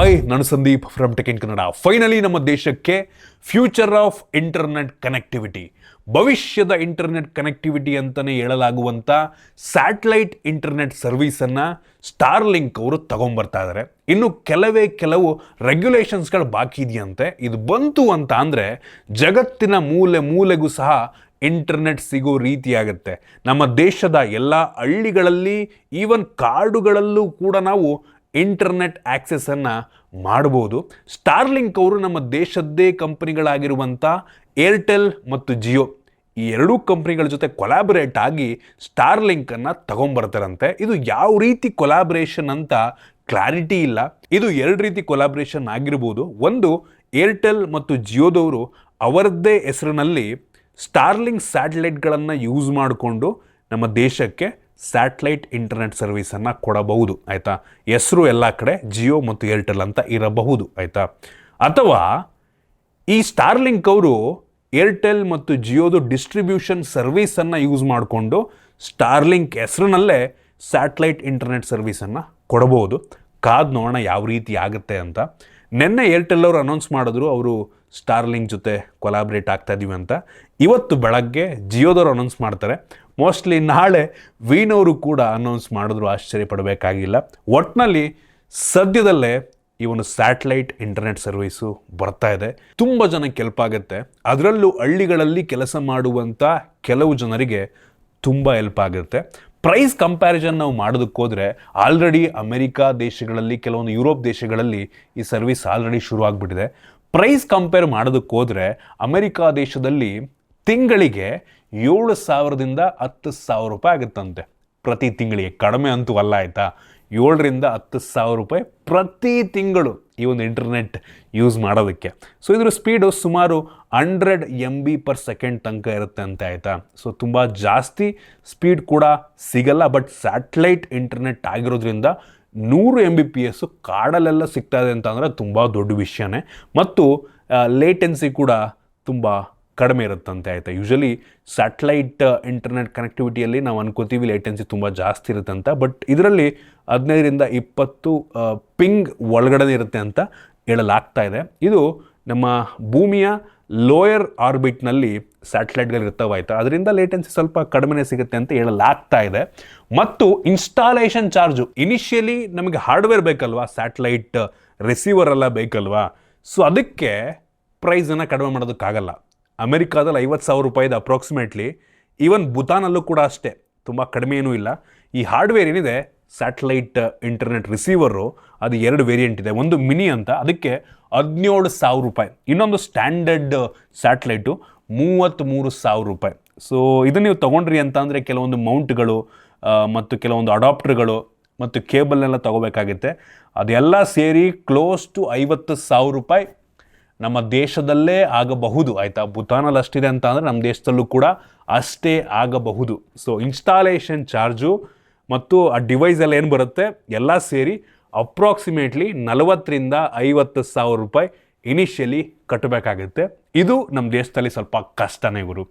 Hi ನಾನು Sandeep from tech in Kannada finally ನಮ್ಮ ದೇಶಕ್ಕೆ ಫ್ಯೂಚರ್ ಆಫ್ ಇಂಟರ್ನೆಟ್ ಕನೆಕ್ಟಿವಿಟಿ ಭವಿಷ್ಯದ ಇಂಟರ್ನೆಟ್ ಕನೆಕ್ಟಿವಿಟಿ ಅಂತಲೇ ಹೇಳಲಾಗುವಂಥ ಸ್ಯಾಟಲೈಟ್ ಇಂಟರ್ನೆಟ್ ಸರ್ವೀಸನ್ನು ಸ್ಟಾರ್ಲಿಂಕ್ ಅವರು ತಗೊಂಬರ್ತಾ ಇದ್ದಾರೆ ಇನ್ನು ಕೆಲವೇ ಕೆಲವು ರೆಗ್ಯುಲೇಷನ್ಸ್ಗಳು ಬಾಕಿ ಇದೆಯಂತೆ. ಇದು ಬಂತು ಅಂತ ಅಂದರೆ ಜಗತ್ತಿನ ಮೂಲೆ ಮೂಲೆಗೂ ಸಹ ಇಂಟರ್ನೆಟ್ ಸಿಗೋ ರೀತಿಯಾಗುತ್ತೆ ನಮ್ಮ ದೇಶದ ಎಲ್ಲ ಹಳ್ಳಿಗಳಲ್ಲಿ ಈವನ್ ಕಾಡುಗಳಲ್ಲೂ ಕೂಡ ನಾವು ಇಂಟರ್ನೆಟ್ ಆಕ್ಸೆಸನ್ನು ಮಾಡ್ಬೋದು. ಸ್ಟಾರ್ಲಿಂಕ್ ಅವರು ನಮ್ಮ ದೇಶದ್ದೇ ಕಂಪ್ನಿಗಳಾಗಿರುವಂಥ ಏರ್ಟೆಲ್ ಮತ್ತು ಜಿಯೋ ಈ ಎರಡೂ ಕಂಪ್ನಿಗಳ ಜೊತೆ ಕೊಲಾಬರೇಟ್ ಆಗಿ ಸ್ಟಾರ್ಲಿಂಕನ್ನು ತಗೊಂಬರ್ತಾರಂತೆ. ಇದು ಯಾವ ರೀತಿ ಕೊಲಾಬ್ರೇಷನ್ ಅಂತ ಕ್ಲಾರಿಟಿ ಇಲ್ಲ. ಇದು ಎರಡು ರೀತಿ ಕೊಲಾಬ್ರೇಷನ್ ಆಗಿರ್ಬೋದು. ಒಂದು ಏರ್ಟೆಲ್ ಮತ್ತು ಜಿಯೋದವರು ಅವರದ್ದೇ ಹೆಸರಿನಲ್ಲಿ ಸ್ಟಾರ್ಲಿಂಕ್ ಸ್ಯಾಟಲೈಟ್ಗಳನ್ನು ಯೂಸ್ ಮಾಡಿಕೊಂಡು ನಮ್ಮ ದೇಶಕ್ಕೆ ಸ್ಯಾಟಲೈಟ್ ಇಂಟರ್ನೆಟ್ ಸರ್ವಿಸನ್ನು ಕೊಡಬಹುದು, ಆಯಿತಾ? ಹೆಸರು ಎಲ್ಲ ಕಡೆ ಜಿಯೋ ಮತ್ತು ಏರ್ಟೆಲ್ ಅಂತ ಇರಬಹುದು, ಆಯಿತಾ? ಅಥವಾ ಈ ಸ್ಟಾರ್ಲಿಂಕ್ ಅವರು ಏರ್ಟೆಲ್ ಮತ್ತು ಜಿಯೋದು ಡಿಸ್ಟ್ರಿಬ್ಯೂಷನ್ ಸರ್ವೀಸನ್ನು ಯೂಸ್ ಮಾಡಿಕೊಂಡು ಸ್ಟಾರ್ಲಿಂಕ್ ಹೆಸರಿನಲ್ಲೇ ಸ್ಯಾಟ್ಲೈಟ್ ಇಂಟರ್ನೆಟ್ ಸರ್ವಿಸನ್ನು ಕೊಡಬಹುದು. ಕಾದ್ ನೋಡೋಣ ಯಾವ ರೀತಿ ಆಗುತ್ತೆ ಅಂತ. ನಿನ್ನೆ ಏರ್ಟೆಲ್ ಅವರು ಅನೌನ್ಸ್ ಮಾಡಿದ್ರು, ಅವರು ಸ್ಟಾರ್ಲಿಂಕ್ ಜೊತೆ ಕೊಲಾಬ್ರೇಟ್ ಆಗ್ತಾ ಇದೀವಿ ಅಂತ. ಇವತ್ತು ಬೆಳಗ್ಗೆ ಜಿಯೋದವರು ಅನೌನ್ಸ್ ಮಾಡ್ತಾರೆ ಮೋಸ್ಟ್ಲಿ ನಾಳೆ ವೀನವರು ಕೂಡ ಅನೌನ್ಸ್ ಮಾಡಿದ್ರು ಆಶ್ಚರ್ಯ ಪಡಬೇಕಾಗಿಲ್ಲ ಒಟ್ಟಿನಲ್ಲಿ ಸದ್ಯದಲ್ಲೇ ಈ ಒಂದು ಸ್ಯಾಟಲೈಟ್ ಇಂಟರ್ನೆಟ್ ಸರ್ವೀಸು ಬರ್ತಾ ಇದೆ. ತುಂಬ ಜನಕ್ಕೆ ಹೆಲ್ಪ್ ಆಗುತ್ತೆ. ಅದರಲ್ಲೂ ಹಳ್ಳಿಗಳಲ್ಲಿ ಕೆಲಸ ಮಾಡುವಂಥ ಕೆಲವು ಜನರಿಗೆ ತುಂಬ ಹೆಲ್ಪ್ ಆಗುತ್ತೆ. ಪ್ರೈಸ್ ಕಂಪ್ಯಾರಿಸನ್ ನಾವು ಮಾಡೋದಕ್ಕೋದ್ರೆ ಆಲ್ರೆಡಿ ಅಮೆರಿಕಾ ದೇಶಗಳಲ್ಲಿ, ಕೆಲವೊಂದು ಯುರೋಪ್ ದೇಶಗಳಲ್ಲಿ ಈ ಸರ್ವಿಸ್ ಆಲ್ರೆಡಿ ಶುರು ಆಗಿಬಿಟ್ಟಿದೆ ಪ್ರೈಸ್ ಕಂಪೇರ್ ಮಾಡೋದಕ್ಕೋದ್ರೆ ಅಮೆರಿಕಾ ದೇಶದಲ್ಲಿ ತಿಂಗಳಿಗೆ ಏಳು ಸಾವಿರದಿಂದ ಹತ್ತು ಸಾವಿರ ರೂಪಾಯಿ ಆಗುತ್ತಂತೆ. ಪ್ರತಿ ತಿಂಗಳಿಗೆ. ಕಡಿಮೆ ಅಂತೂ ಅಲ್ಲ ಆಯಿತಾ? ಏಳರಿಂದ ಹತ್ತು ಸಾವಿರ ರೂಪಾಯಿ ಪ್ರತಿ ತಿಂಗಳು ಈ ಒಂದು ಇಂಟರ್ನೆಟ್ ಯೂಸ್ ಮಾಡೋದಕ್ಕೆ. ಸೊ ಇದ್ರ ಸ್ಪೀಡು ಸುಮಾರು hundred M B per second ತನಕ ಇರುತ್ತೆ ಅಂತ ಆಯಿತಾ? ಸೊ ತುಂಬ ಜಾಸ್ತಿ ಸ್ಪೀಡ್ ಕೂಡ ಸಿಗಲ್ಲ ಬಟ್ ಸ್ಯಾಟಲೈಟ್ ಇಂಟರ್ನೆಟ್ ಆಗಿರೋದ್ರಿಂದ ನೂರು ಎಂ ಬಿ ಪಿ ಎಸ್ಸು ಕಾಡಲ್ಲೆಲ್ಲ ಸಿಗ್ತಾ ಇದೆ ಅಂತ ಅಂದರೆ ತುಂಬ ದೊಡ್ಡ ವಿಷಯನೇ. ಮತ್ತು ಲೇಟೆನ್ಸಿ ಕೂಡ ತುಂಬ ಕಡಿಮೆ ಇರುತ್ತಂತೆ ಆಯಿತಾ. ಯೂಶಲಿ ಸ್ಯಾಟಲೈಟ್ ಇಂಟರ್ನೆಟ್ ಕನೆಕ್ಟಿವಿಟಿಯಲ್ಲಿ ನಾವು ಅನ್ಕೋತೀವಿ ಲೇಟೆನ್ಸಿ ತುಂಬ ಜಾಸ್ತಿ ಇರುತ್ತೆ ಅಂತ ಬಟ್ ಇದರಲ್ಲಿ ಹದಿನೈದರಿಂದ ಇಪ್ಪತ್ತು ಪಿಂಗ್ ಒಳಗಡೆ ಇರುತ್ತೆ ಅಂತ ಹೇಳಲಾಗ್ತಾ ಇದೆ. ಇದು ನಮ್ಮ ಭೂಮಿಯ ಲೋಯರ್ ಆರ್ಬಿಟ್ನಲ್ಲಿ ಸ್ಯಾಟಲೈಟ್ಗಳು ಇರ್ತಾವೆ ಆಯ್ತಾ. ಅದರಿಂದ ಲೇಟೆನ್ಸಿ ಸ್ವಲ್ಪ ಕಡಿಮೆನೇ ಸಿಗುತ್ತೆ ಅಂತ ಹೇಳಲಾಗ್ತಾ ಇದೆ. ಮತ್ತು ಇನ್ಸ್ಟಾಲೇಷನ್ ಚಾರ್ಜು ಇನಿಷಿಯಲಿ ನಮಗೆ ಹಾರ್ಡ್ವೇರ್ ಬೇಕಲ್ವಾ? ಸ್ಯಾಟಲೈಟ್ ರಿಸೀವರ್ ಎಲ್ಲ ಬೇಕಲ್ವಾ? ಸೊ ಅದಕ್ಕೆ ಪ್ರೈಸನ್ನು ಕಡಿಮೆ ಮಾಡೋದಕ್ಕಾಗಲ್ಲ. ಅಮೆರಿಕಾದಲ್ಲಿ ಐವತ್ತು ಸಾವಿರ ರೂಪಾಯಿದು ಅಪ್ರಾಕ್ಸಿಮೇಟ್ಲಿ ಈವನ್ ಭೂತಾನಲ್ಲೂ ಕೂಡ ಅಷ್ಟೇ, ತುಂಬ ಕಡಿಮೆ ಏನೂ ಇಲ್ಲ. ಈ ಹಾರ್ಡ್ವೇರ್ ಏನಿದೆ ಸ್ಯಾಟಲೈಟ್ ಇಂಟರ್ನೆಟ್ ರಿಸೀವರು ಅದು ಎರಡು ವೇರಿಯಂಟ್ ಇದೆ. ಒಂದು ಮಿನಿ ಅಂತ, ಅದಕ್ಕೆ ಹದಿನೇಳು ಸಾವಿರ ರೂಪಾಯಿ. ಇನ್ನೊಂದು ಸ್ಟ್ಯಾಂಡರ್ಡ್ ಸ್ಯಾಟಲೈಟು ಮೂವತ್ತ್ಮೂರು ಸಾವಿರ ರೂಪಾಯಿ. ಸೊ ಇದನ್ನು ನೀವು ತೊಗೊಂಡ್ರಿ ಅಂತ ಅಂದರೆ ಕೆಲವೊಂದು ಮೌಂಟ್ಗಳು ಮತ್ತು ಕೆಲವೊಂದು ಅಡಾಪ್ಟರ್ಗಳು ಮತ್ತು ಕೇಬಲ್ನೆಲ್ಲ ತೊಗೋಬೇಕಾಗುತ್ತೆ. ಅದೆಲ್ಲ ಸೇರಿ ಕ್ಲೋಸ್ ಟು ಐವತ್ತು ಸಾವಿರ ರೂಪಾಯಿ ನಮ್ಮ ದೇಶದಲ್ಲೇ ಆಗಬಹುದು. ಆಯಿತಾ? ಭೂತಾನಲ್ಲಿ ಅಷ್ಟಿದೆ ಅಂತ ಅಂದರೆ ನಮ್ಮ ದೇಶದಲ್ಲೂ ಕೂಡ ಅಷ್ಟೇ ಆಗಬಹುದು. ಸೊ ಇನ್ಸ್ಟಾಲೇಷನ್ ಚಾರ್ಜು ಮತ್ತು ಆ ಡಿವೈಸ್ ಎಲ್ಲ ಏನು ಬರುತ್ತೆ? ಎಲ್ಲ ಸೇರಿ ಅಪ್ರಾಕ್ಸಿಮೇಟ್ಲಿ ನಲವತ್ತರಿಂದ ಐವತ್ತು ಸಾವಿರ ರೂಪಾಯಿ ಇನಿಷಿಯಲಿ ಕಟ್ಟಬೇಕಾಗುತ್ತೆ. ಇದು ನಮ್ಮ ದೇಶದಲ್ಲಿ ಸ್ವಲ್ಪ ಕಷ್ಟನೇ ಗುರು.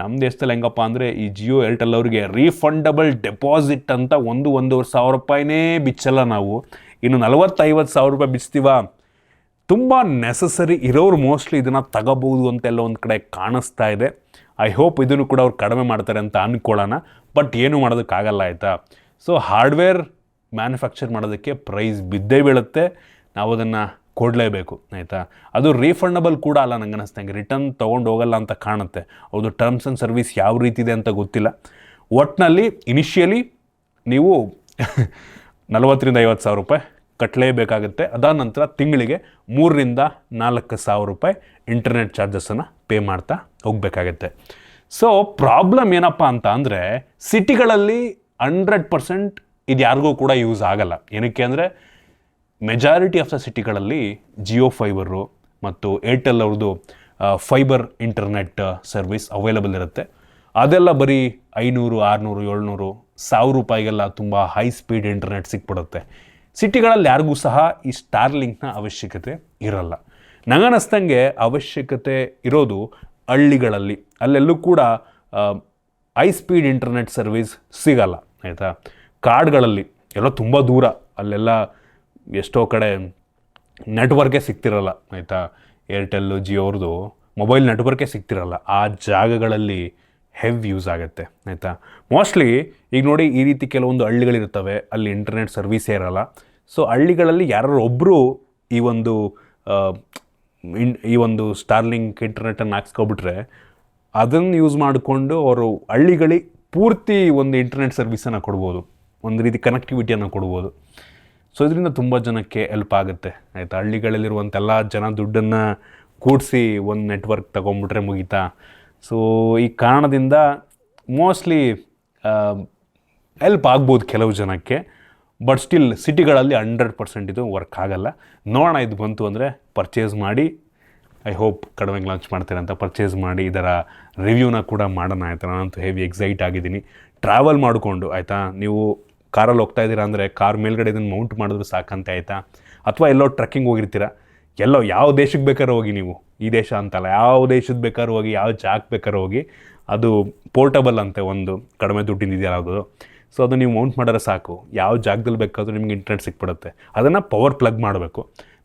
ನಮ್ಮ ದೇಶದಲ್ಲಿ ಹೆಂಗಪ್ಪ ಅಂದರೆ ಈ ಜಿಯೋ ಏರ್ಟೆಲ್ ಅವರಿಗೆ ರೀಫಂಡಬಲ್ ಡೆಪಾಸಿಟ್ ಅಂತ ಒಂದು, ಒಂದೂವರೆ ಸಾವಿರ ರೂಪಾಯಿನೇ ಬಿಚ್ಚಲ್ಲ ನಾವು. ಇನ್ನು ನಲವತ್ತೈವತ್ತು ಸಾವಿರ ರೂಪಾಯಿ ಬಿಚ್ತೀವಾ? ತುಂಬ ನೆಸಸರಿ ಇರೋರು ಮೋಸ್ಟ್ಲಿ ಇದನ್ನು ತಗೋಬೋದು ಅಂತೆಲ್ಲ ಒಂದು ಕಡೆ ಕಾಣಿಸ್ತಾ ಇದೆ. ಐ ಹೋಪ್ ಇದನ್ನು ಕೂಡ ಅವ್ರು ಕಡಿಮೆ ಮಾಡ್ತಾರೆ ಅಂತ ಅಂದ್ಕೊಳ್ಳೋಣ ಬಟ್ ಏನು ಮಾಡೋದಕ್ಕಾಗಲ್ಲ ಆಯಿತಾ? ಸೊ ಹಾರ್ಡ್ವೇರ್ ಮ್ಯಾನುಫ್ಯಾಕ್ಚರ್ ಮಾಡೋದಕ್ಕೆ ಪ್ರೈಸ್ ಬಿದ್ದೇ ಬೀಳುತ್ತೆ. ನಾವು ಅದನ್ನು ಕೊಡಲೇಬೇಕು, ಆಯಿತಾ? ಅದು ರೀಫಂಡಬಲ್ ಕೂಡ ಅಲ್ಲ ನಂಗೆ ಅನ್ನಿಸ್ತಂಗೆ ರಿಟರ್ನ್ ತೊಗೊಂಡು ಹೋಗಲ್ಲ ಅಂತ ಕಾಣುತ್ತೆ. ಅವ್ರದ್ದು ಟರ್ಮ್ಸ್ ಆ್ಯಂಡ್ ಸರ್ವಿಸ್ ಯಾವ ರೀತಿ ಇದೆ ಅಂತ ಗೊತ್ತಿಲ್ಲ. ಒಟ್ಟಿನಲ್ಲಿ ಇನಿಷಿಯಲಿ ನೀವು ನಲವತ್ತರಿಂದ ಐವತ್ತು ಸಾವಿರ ರೂಪಾಯಿ ಕಟ್ಟಲೇಬೇಕಾಗುತ್ತೆ ಅದಾದ ನಂತರ ತಿಂಗಳಿಗೆ ಮೂರರಿಂದ ನಾಲ್ಕು ಸಾವಿರ ರೂಪಾಯಿ ಇಂಟರ್ನೆಟ್ ಚಾರ್ಜಸನ್ನು ಪೇ ಮಾಡ್ತಾ ಹೋಗಬೇಕಾಗತ್ತೆ. ಸೊ ಪ್ರಾಬ್ಲಮ್ ಏನಪ್ಪ ಅಂತ ಅಂದರೆ ಸಿಟಿಗಳಲ್ಲಿ ಹಂಡ್ರೆಡ್ ಪರ್ಸೆಂಟ್ ಇದು ಯಾರಿಗೂ ಕೂಡ ಯೂಸ್ ಆಗಲ್ಲ. ಏನಕ್ಕೆ ಅಂದರೆ ಮೆಜಾರಿಟಿ ಆಫ್ ದ ಸಿಟಿಗಳಲ್ಲಿ ಜಿಯೋ ಫೈಬರು ಮತ್ತು ಏರ್ಟೆಲ್ ಅವ್ರದ್ದು ಫೈಬರ್ ಇಂಟರ್ನೆಟ್ ಸರ್ವಿಸ್ ಅವೈಲಬಲ್ ಇರುತ್ತೆ. ಅದೆಲ್ಲ ಬರೀ ಐನೂರು, ಆರುನೂರು, ಏಳ್ನೂರು, ಸಾವಿರ ರೂಪಾಯಿಗೆಲ್ಲ ತುಂಬ ಹೈ ಸ್ಪೀಡ್ ಇಂಟರ್ನೆಟ್ ಸಿಕ್ಬಿಡುತ್ತೆ. ಸಿಟಿಗಳಲ್ಲಿ ಯಾರಿಗೂ ಸಹ ಈ ಸ್ಟಾರ್ಲಿಂಕ್ನ ಅವಶ್ಯಕತೆ ಇರಲ್ಲ. ನನಗನ್ನಿಸ್ದಂಗೆ ಅವಶ್ಯಕತೆ ಇರೋದು ಹಳ್ಳಿಗಳಲ್ಲಿ. ಅಲ್ಲೆಲ್ಲೂ ಕೂಡ ಐ ಸ್ಪೀಡ್ ಇಂಟರ್ನೆಟ್ ಸರ್ವಿಸ್ ಸಿಗಲ್ಲ, ಆಯಿತಾ? ಕಾಡ್ಗಳಲ್ಲಿ, ಎಲ್ಲ ತುಂಬ ದೂರ. ಅಲ್ಲೆಲ್ಲ ಎಷ್ಟೋ ಕಡೆ ನೆಟ್ವರ್ಕೇ ಸಿಗ್ತಿರಲ್ಲ, ಆಯಿತಾ? ಏರ್ಟೆಲ್ಲು ಜಿಯೋರ್ದು ಮೊಬೈಲ್ ನೆಟ್ವರ್ಕೇ ಸಿಗ್ತಿರಲ್ಲ. ಆ ಜಾಗಗಳಲ್ಲಿ ಹೆವ್ ಯೂಸ್ ಆಗುತ್ತೆ, ಆಯಿತಾ? ಮೋಸ್ಟ್ಲಿ ಈಗ ನೋಡಿ ಈ ರೀತಿ ಕೆಲವೊಂದು ಹಳ್ಳಿಗಳಿರ್ತವೆ ಅಲ್ಲಿ ಇಂಟರ್ನೆಟ್ ಸರ್ವಿಸೇ ಇರಲ್ಲ. ಸೊ ಹಳ್ಳಿಗಳಲ್ಲಿ ಯಾರು ಒಬ್ಬರು ಈ ಒಂದು ಈ ಒಂದು ಸ್ಟಾರ್ಲಿಂಕ್ ಇಂಟರ್ನೆಟನ್ನು ಹಾಕ್ಸ್ಕೊಬಿಟ್ರೆ ಅದನ್ನು ಯೂಸ್ ಮಾಡಿಕೊಂಡು ಅವರು ಹಳ್ಳಿಗಳಿಗೆ ಪೂರ್ತಿ ಒಂದು ಇಂಟರ್ನೆಟ್ ಸರ್ವಿಸನ್ನು ಕೊಡ್ಬೋದು, ಒಂದು ರೀತಿ ಕನೆಕ್ಟಿವಿಟಿಯನ್ನು ಕೊಡ್ಬೋದು. ಸೊ ಇದರಿಂದ ತುಂಬ ಜನಕ್ಕೆ ಹೆಲ್ಪ್ ಆಗುತ್ತೆ, ಆಯಿತಾ? ಹಳ್ಳಿಗಳಲ್ಲಿರುವಂಥ ಎಲ್ಲ ಜನ ದುಡ್ಡನ್ನು ಕೂಡಿಸಿ ಒಂದು ನೆಟ್ವರ್ಕ್ ತಗೊಂಬಿಟ್ರೆ ಮುಗೀತಾ? ಸೊ ಈ ಕಾರಣದಿಂದ ಮೋಸ್ಟ್ಲಿ ಹೆಲ್ಪ್ ಆಗ್ಬೋದು ಕೆಲವು ಜನಕ್ಕೆ ಬಟ್ ಸ್ಟಿಲ್ ಸಿಟಿಗಳಲ್ಲಿ ಹಂಡ್ರೆಡ್ ಪರ್ಸೆಂಟ್ ಇದು ವರ್ಕ್ ಆಗಲ್ಲ. ನೋಡೋಣ ಇದು ಬಂತು ಅಂದರೆ ಪರ್ಚೇಸ್ ಮಾಡಿ ಐ ಹೋಪ್ ಕಡಿಮೆಗೆ ಲಾಂಚ್ ಮಾಡ್ತಾರೆ ಅಂತ ಪರ್ಚೇಸ್ ಮಾಡಿ, ಇದರ ರಿವ್ಯೂನ ಕೂಡ ಮಾಡೋಣ ಆಯಿತಾ? ನಾನಂತೂ ಹೆವಿ ಎಕ್ಸೈಟ್ ಆಗಿದ್ದೀನಿ. ಟ್ರಾವೆಲ್ ಮಾಡಿಕೊಂಡು, ಆಯಿತಾ? ನೀವು ಕಾರಲ್ಲಿ ಹೋಗ್ತಾ ಇದ್ದೀರಾ ಅಂದರೆ ಕಾರ್ ಮೇಲ್ಗಡೆ ಇದನ್ನು ಮೌಂಟ್ ಮಾಡಿದ್ರೆ ಸಾಕಂತೆ ಆಯಿತಾ? ಅಥವಾ ಎಲ್ಲೋ ಟ್ರೆಕ್ಕಿಂಗ್ ಹೋಗಿರ್ತೀರ? ಎಲ್ಲೋ ಯಾವ ದೇಶಕ್ಕೆ ಬೇಕಾದ್ರೂ ಹೋಗಿ ನೀವು. ಈ ದೇಶ ಅಂತಲ್ಲ, ಯಾವ ದೇಶದ ಬೇಕಾದ್ರೂ ಹೋಗಿ, ಯಾವ ಜಾಗ ಬೇಕಾದ್ರೂ ಹೋಗಿ, ಅದು ಪೋರ್ಟಬಲ್ ಅಂತೆ ಒಂದು ಕಡಿಮೆ ದುಡ್ಡಿನ ಇದೆಯಲ್ಲ ಅದು ಸೊ ಅದು ನೀವು ಮೌಂಟ್ ಮಾಡಿದ್ರೆ ಸಾಕು. ಯಾವ ಜಾಗದಲ್ಲಿ ಬೇಕಾದರೂ ನಿಮ್ಗೆ ಇಂಟರ್ನೆಟ್ ಸಿಕ್ಬಿಡುತ್ತೆ. ಅದನ್ನು ಪವರ್ ಪ್ಲಗ್ ಮಾಡಬೇಕು.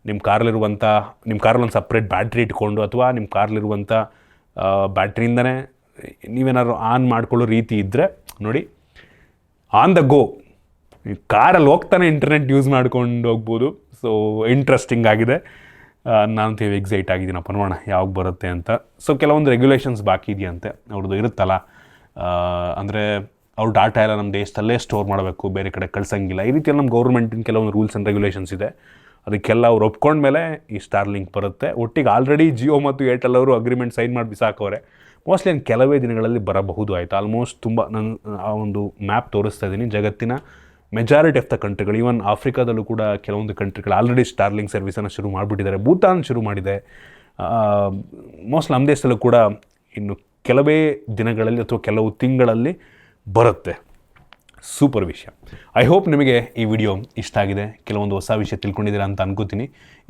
ನಿಮ್ಮ ಕಾರಲ್ಲಿರುವಂಥ ನಿಮ್ಮ ಕಾರಲ್ಲಿ ಒಂದು ಸಪ್ರೇಟ್ ಬ್ಯಾಟ್ರಿ ಇಟ್ಕೊಂಡು ಅಥವಾ ನಿಮ್ಮ ಕಾರಲ್ಲಿರುವಂಥ ಬ್ಯಾಟ್ರಿಯಿಂದನೇ ನೀವೇನಾದ್ರು ಆನ್ ಮಾಡ್ಕೊಳ್ಳೋ ರೀತಿ ಇದ್ದರೆ ನೋಡಿ ಆನ್ ದ ಗೋ ಕಾರಲ್ಲಿ ಹೋಗ್ತಾನೆ ಇಂಟರ್ನೆಟ್ ಯೂಸ್ ಮಾಡ್ಕೊಂಡು ಹೋಗ್ಬೋದು. ಸೊ ಇಂಟ್ರೆಸ್ಟಿಂಗ್ ಆಗಿದೆ. ನಾನು ಎಕ್ಸೈಟ್ ಆಗಿದ್ದೀನಪ್ಪ ನೋಡೋಣ ಯಾವಾಗ ಬರುತ್ತೆ ಅಂತ. ಸೊ ಕೆಲವೊಂದು ರೆಗ್ಯುಲೇಷನ್ಸ್ ಬಾಕಿ ಇದೆಯಂತೆ. ಅವ್ರದ್ದು ಇರುತ್ತಲ್ಲ. ಅಂದರೆ ಅವ್ರ ಡಾಟಾ ಎಲ್ಲ ನಮ್ಮ ದೇಶದಲ್ಲೇ ಸ್ಟೋರ್ ಮಾಡಬೇಕು, ಬೇರೆ ಕಡೆ ಕಳ್ಸಂಗಿಲ್ಲ. ಈ ರೀತಿಯಲ್ಲಿ ನಮ್ಮ ಗೌರ್ಮೆಂಟಿನ ಕೆಲವೊಂದು ರೂಲ್ಸ್ ಆ್ಯಂಡ್ ರೆಗ್ಯುಲೇಷನ್ಸ್ ಇದೆ. ಅದಕ್ಕೆಲ್ಲ ಅವ್ರು ಒಪ್ಕೊಂಡ್ಮೇಲೆ ಈ ಸ್ಟಾರ್ ಲಿಂಕ್ ಬರುತ್ತೆ. ಒಟ್ಟಿಗೆ ಆಲ್ರೆಡಿ ಜಿಯೋ ಮತ್ತು ಏರ್ಟೆಲ್ ಅವರು ಅಗ್ರಿಮೆಂಟ್ ಸೈನ್ ಮಾಡಿ ಬಿಸಾಕವ್ರೆ. ಮೋಸ್ಟ್ಲಿ ಕೆಲವೇ ದಿನಗಳಲ್ಲಿ ಬರಬಹುದು ಆಯಿತು. ಆಲ್ಮೋಸ್ಟ್ ತುಂಬ ನಾನು, ಆ ಒಂದು ಮ್ಯಾಪ್ ತೋರಿಸ್ತಾ ಇದ್ದೀನಿ ಜಗತ್ತಿನ ಮೆಜಾರಿಟಿ ಆಫ್ ದ ಕಂಟ್ರಿಗಳು ಈವನ್ ಆಫ್ರಿಕಾದಲ್ಲೂ ಕೂಡ ಕೆಲವೊಂದು ಕಂಟ್ರಿಗಳು ಆಲ್ರೆಡಿ ಸ್ಟಾರ್ಲಿಂಗ್ ಸರ್ವಿಸನ್ನು ಶುರು ಮಾಡಿಬಿಟ್ಟಿದ್ದಾರೆ. ಭೂತಾನ್ ಶುರು ಮಾಡಿದೆ. ಮೋಸ್ಟ್ ನಮ್ಮ ದೇಶದಲ್ಲೂ ಕೂಡ ಇನ್ನು ಕೆಲವೇ ದಿನಗಳಲ್ಲಿ ಅಥವಾ ಕೆಲವು ತಿಂಗಳಲ್ಲಿ ಬರುತ್ತೆ. ಸೂಪರ್ ವಿಷಯ. ಐ ಹೋಪ್ ನಿಮಗೆ ಈ ವಿಡಿಯೋ ಇಷ್ಟ ಆಗಿದೆ. ಕೆಲವೊಂದು ಹೊಸ ವಿಷಯ ತಿಳ್ಕೊಂಡಿದ್ದೀರಾ ಅಂತ ಅನ್ಕೋತೀನಿ.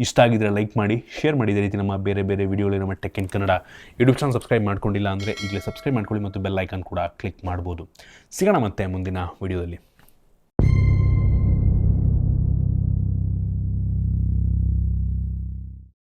ಇಷ್ಟ ಆಗಿದ್ರೆ ಲೈಕ್ ಮಾಡಿ ಶೇರ್ ಮಾಡಿ. ಇದೇ ರೀತಿ ನಮ್ಮ ಬೇರೆ ಬೇರೆ ವಿಡಿಯೋಲಿ ನಮ್ಮ tech in Kannada YouTube channel subscribe ಮಾಡ್ಕೊಂಡಿಲ್ಲ ಅಂದರೆ ಈಗಲೇ ಸಬ್ಸ್ಕ್ರೈಬ್ ಮಾಡ್ಕೊಳ್ಳಿ ಮತ್ತು ಬೆಲ್ ಐಕಾನ್ ಕೂಡ ಕ್ಲಿಕ್ ಮಾಡ್ಬೋದು. ಸಿಗೋಣ ಮತ್ತೆ ಮುಂದಿನ ವಿಡಿಯೋದಲ್ಲಿ